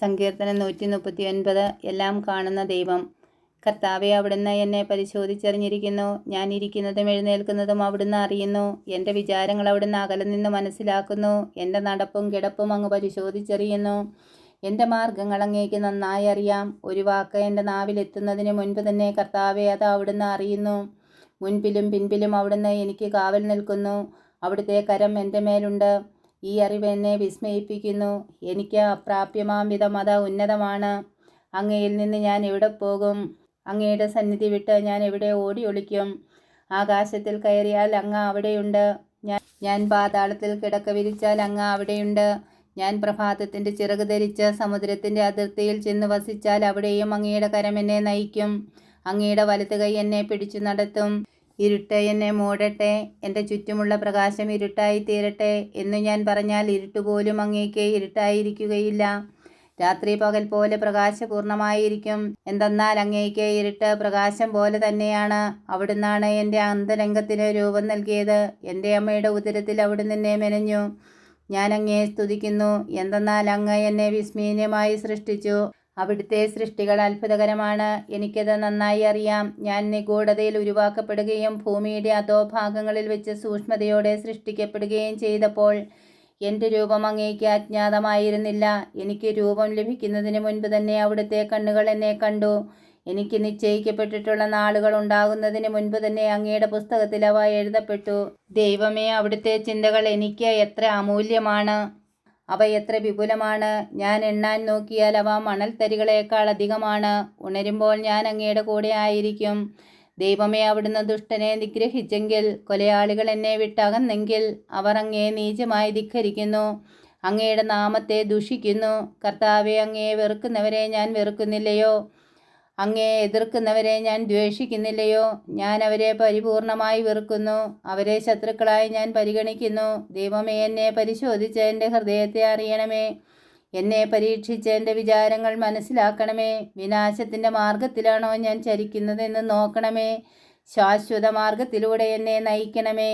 സങ്കീർത്തനം നൂറ്റി മുപ്പത്തി ഒൻപത് എല്ലാം കാണുന്ന ദൈവം. കർത്താവെ അവിടുന്ന് എന്നെ പരിശോധിച്ചറിഞ്ഞിരിക്കുന്നു. ഞാൻ ഇരിക്കുന്നതും എഴുന്നേൽക്കുന്നതും അവിടുന്ന് അറിയുന്നു. എന്റെ വിചാരങ്ങൾ അവിടുന്ന് അകലെ നിന്ന് മനസ്സിലാക്കുന്നു. എന്റെ നടപ്പും കിടപ്പും അങ്ങ് പരിശോധിച്ചറിയുന്നു. എന്റെ മാർഗങ്ങൾ അങ്ങേക്ക് നന്നായി അറിയാം. ഒരു വാക്ക് എന്റെ നാവിലെത്തുന്നതിന് മുൻപ് തന്നെ കർത്താവെ അത് അവിടുന്ന് അറിയുന്നു. മുൻപിലും പിൻപിലും അവിടുന്ന് എനിക്ക് കാവൽ നിൽക്കുന്നു. അവിടുത്തെ കരം എന്റെ മേലുണ്ട്. ഈ അറിവ് എന്നെ വിസ്മയിപ്പിക്കുന്നു. എനിക്ക് അപ്രാപ്യമാം വിധം അത് ഉന്നതമാണ്. അങ്ങയിൽ നിന്ന് ഞാൻ എവിടെ പോകും? അങ്ങയുടെ സന്നിധി വിട്ട് ഞാൻ എവിടെ ഓടി ഒളിക്കും? ആകാശത്തിൽ കയറിയാൽ അങ്ങ അവിടെയുണ്ട്. ഞാൻ ഞാൻ പാതാളത്തിൽ കിടക്ക വിരിച്ചാൽ അങ്ങ് അവിടെയുണ്ട്. ഞാൻ പ്രഭാതത്തിന്റെ ചിറക് ധരിച്ച് സമുദ്രത്തിന്റെ അതിർത്തിയിൽ ചെന്ന് വസിച്ചാൽ അവിടെയും അങ്ങയുടെ കരം എന്നെ നയിക്കും. അങ്ങയുടെ വലത് കൈ എന്നെ പിടിച്ചു നടത്തും. ഇരുട്ട് എന്നെ മൂടട്ടെ എന്റെ ചുറ്റുമുള്ള പ്രകാശം ഇരുട്ടായി തീരട്ടെ എന്ന് ഞാൻ പറഞ്ഞാൽ ഇരുട്ടുപോലും അങ്ങേക്ക് ഇരുട്ടായിരിക്കുകയില്ല. രാത്രി പകൽ പോലെ പ്രകാശപൂർണമായിരിക്കും. എന്തെന്നാൽ അങ്ങേക്ക് ഇരുട്ട് പ്രകാശം പോലെ തന്നെയാണ്. അവിടുന്നാണ് എന്റെ അന്തരംഗത്തിന് രൂപം നൽകിയത്. എന്റെ അമ്മയുടെ ഉദരത്തിൽ അവിടുന്ന് എന്നെ മെനഞ്ഞു. ഞാൻ അങ്ങയെ സ്തുതിക്കുന്നു. എന്തെന്നാൽ അങ്ങ് എന്നെ വിസ്മീയമായി സൃഷ്ടിച്ചു. അവിടുത്തെ സൃഷ്ടികൾ അത്ഭുതകരമാണ്. എനിക്കത് നന്നായി അറിയാം. ഞാൻ നിഗൂഢതയിൽ ഉരുവാക്കപ്പെടുകയും ഭൂമിയുടെ അധോഭാഗങ്ങളിൽ വെച്ച് സൂക്ഷ്മതയോടെ സൃഷ്ടിക്കപ്പെടുകയും ചെയ്തപ്പോൾ എന്റെ രൂപം അങ്ങേക്ക് അജ്ഞാതമായിരുന്നില്ല. എനിക്ക് രൂപം ലഭിക്കുന്നതിന് മുൻപ് തന്നെ അവിടുത്തെ കണ്ണുകൾ എന്നെ കണ്ടു. എനിക്ക് നിശ്ചയിക്കപ്പെട്ടിട്ടുള്ള നാളുകൾ ഉണ്ടാകുന്നതിന് മുൻപ് തന്നെ അങ്ങയുടെ പുസ്തകത്തിൽ അവ എഴുതപ്പെട്ടു. ദൈവമേ അവിടുത്തെ ചിന്തകൾ എനിക്ക് എത്ര അമൂല്യമാണ്. അവ എത്ര വിപുലമാണ്. ഞാൻ എണ്ണാൻ നോക്കിയാൽ അവ മണൽത്തരികളേക്കാൾ അധികമാണ്. ഉണരുമ്പോൾ ഞാൻ അങ്ങയുടെ കൂടെ ആയിരിക്കും. ദൈവമേ അവിടുന്ന് ദുഷ്ടനെ നിഗ്രഹിച്ചെങ്കിൽ കൊലയാളികൾ എന്നെ വിട്ടകന്നെങ്കിൽ അവർ അങ്ങയെ നീചമായി ധിഖരിക്കുന്നു. അങ്ങയുടെ നാമത്തെ ദുഷിക്കുന്നു. കർത്താവെ അങ്ങയെ വെറുക്കുന്നവരെ ഞാൻ വെറുക്കുന്നില്ലയോ? അങ്ങയെ എതിർക്കുന്നവരെ ഞാൻ ദ്വേഷിക്കുന്നില്ലയോ? ഞാൻ അവരെ പരിപൂർണമായി വെറുക്കുന്നു. അവരെ ശത്രുക്കളായി ഞാൻ പരിഗണിക്കുന്നു. ദൈവമേ എന്നെ പരിശോധിച്ച് എന്റെ ഹൃദയത്തെ അറിയണമേ. എന്നെ പരീക്ഷിച്ച് എന്റെ വിചാരങ്ങൾ മനസ്സിലാക്കണമേ. വിനാശത്തിന്റെ മാർഗത്തിലാണോ ഞാൻ ചരിക്കുന്നതെന്ന് നോക്കണമേ. ശാശ്വത മാർഗത്തിലൂടെ എന്നെ നയിക്കണമേ.